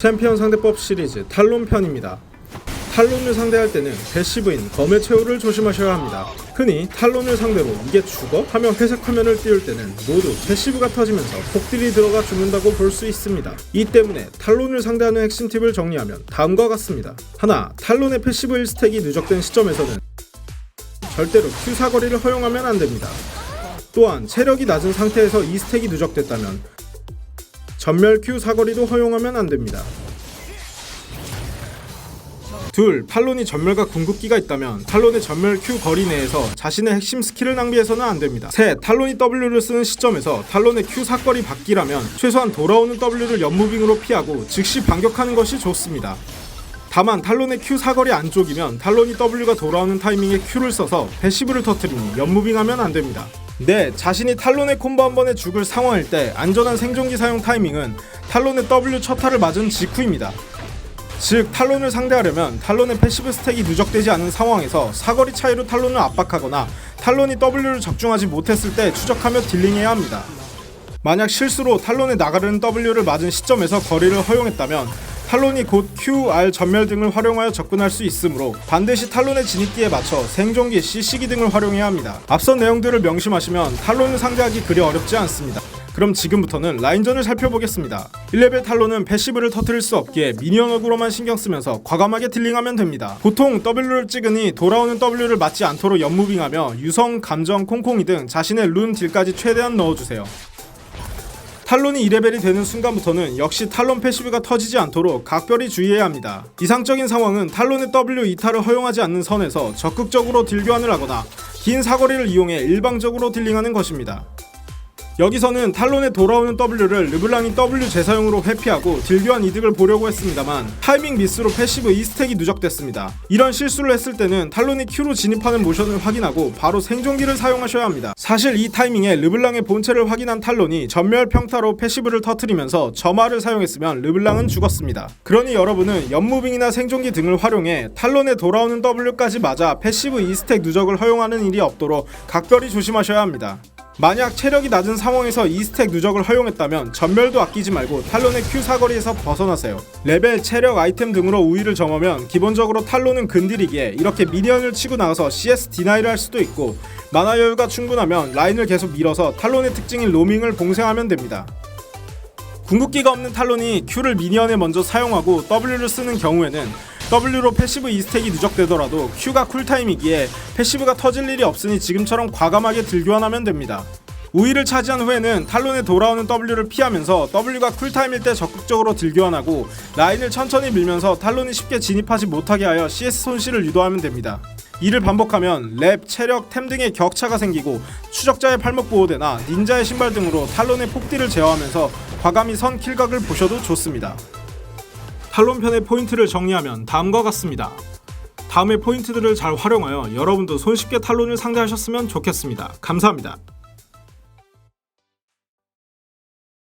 챔피언 상대법 시리즈 탈론 편입니다. 탈론을 상대할 때는 패시브인 검의 최후를 조심하셔야 합니다. 흔히 탈론을 상대로 이게 죽어? 하며 회색 화면을 띄울 때는 모두 패시브가 터지면서 폭딜이 들어가 죽는다고 볼 수 있습니다. 이 때문에 탈론을 상대하는 핵심 팁을 정리하면 다음과 같습니다. 하나, 탈론의 패시브 1스택이 누적된 시점에서는 절대로 Q 사거리를 허용하면 안 됩니다. 또한 체력이 낮은 상태에서 2스택이 누적됐다면 전멸 Q 사거리도 허용하면 안 됩니다. 둘, 탈론이 전멸과 궁극기가 있다면 탈론의 전멸 Q 거리 내에서 자신의 핵심 스킬을 낭비해서는 안 됩니다. 셋, 탈론이 W를 쓰는 시점에서 탈론의 Q 사거리 받기라면 최소한 돌아오는 W를 연무빙으로 피하고 즉시 반격하는 것이 좋습니다. 다만 탈론의 Q 사거리 안쪽이면 탈론이 W가 돌아오는 타이밍에 Q를 써서 패시브를 터트리니 연무빙하면 안 됩니다. 네, 자신이 탈론의 콤보 한 번에 죽을 상황일 때 안전한 생존기 사용 타이밍은 탈론의 W 첫 타를 맞은 직후입니다. 즉 탈론을 상대하려면 탈론의 패시브 스택이 누적되지 않은 상황에서 사거리 차이로 탈론을 압박하거나 탈론이 W를 적중하지 못했을 때 추적하며 딜링해야 합니다. 만약 실수로 탈론의 나가르는 W를 맞은 시점에서 거리를 허용했다면 탈론이 곧 Q, R 전멸 등을 활용하여 접근할 수 있으므로 반드시 탈론의 진입기에 맞춰 생존기, CC기 등을 활용해야 합니다. 앞선 내용들을 명심하시면 탈론을 상대하기 그리 어렵지 않습니다. 그럼 지금부터는 라인전을 살펴보겠습니다. 1레벨 탈론은 패시브를 터트릴 수 없기에 미니언 어그로만 신경 쓰면서 과감하게 딜링하면 됩니다. 보통 W를 찍으니 돌아오는 W를 맞지 않도록 연무빙하며 유성, 감정, 콩콩이 등 자신의 룬 딜까지 최대한 넣어주세요. 탈론이 2레벨이 되는 순간부터는 역시 탈론 패시브가 터지지 않도록 각별히 주의해야 합니다. 이상적인 상황은 탈론의 W 이탈을 허용하지 않는 선에서 적극적으로 딜 교환을 하거나 긴 사거리를 이용해 일방적으로 딜링하는 것입니다. 여기서는 탈론에 돌아오는 W를 르블랑이 W 재사용으로 회피하고 딜교환 이득을 보려고 했습니다만 타이밍 미스로 패시브 2스택이 누적됐습니다. 이런 실수를 했을 때는 탈론이 Q로 진입하는 모션을 확인하고 바로 생존기를 사용하셔야 합니다. 사실 이 타이밍에 르블랑의 본체를 확인한 탈론이 전멸 평타로 패시브를 터트리면서 점화를 사용했으면 르블랑은 죽었습니다. 그러니 여러분은 연무빙이나 생존기 등을 활용해 탈론에 돌아오는 W까지 맞아 패시브 2스택 누적을 허용하는 일이 없도록 각별히 조심하셔야 합니다. 만약 체력이 낮은 상황에서 2스택 누적을 허용했다면 전멸도 아끼지 말고 탈론의 Q 사거리에서 벗어나세요. 레벨, 체력, 아이템 등으로 우위를 점하면 기본적으로 탈론은 근딜이기에 이렇게 미니언을 치고 나가서 CS 디나이를 할 수도 있고 만화 여유가 충분하면 라인을 계속 밀어서 탈론의 특징인 로밍을 봉쇄하면 됩니다. 궁극기가 없는 탈론이 Q를 미니언에 먼저 사용하고 W를 쓰는 경우에는 W로 패시브 2스택이 누적되더라도 Q가 쿨타임이기에 패시브가 터질 일이 없으니 지금처럼 과감하게 딜교환하면 됩니다. 우위를 차지한 후에는 탈론에 돌아오는 W를 피하면서 W가 쿨타임일 때 적극적으로 딜교환하고 라인을 천천히 밀면서 탈론이 쉽게 진입하지 못하게 하여 CS 손실을 유도하면 됩니다. 이를 반복하면 랩, 체력, 템 등의 격차가 생기고 추적자의 팔목 보호대나 닌자의 신발 등으로 탈론의 폭딜을 제어하면서 과감히 선 킬각을 보셔도 좋습니다. 탈론편의 포인트를 정리하면 다음과 같습니다. 다음의 포인트들을 잘 활용하여 여러분도 손쉽게 탈론을 상대하셨으면 좋겠습니다. 감사합니다.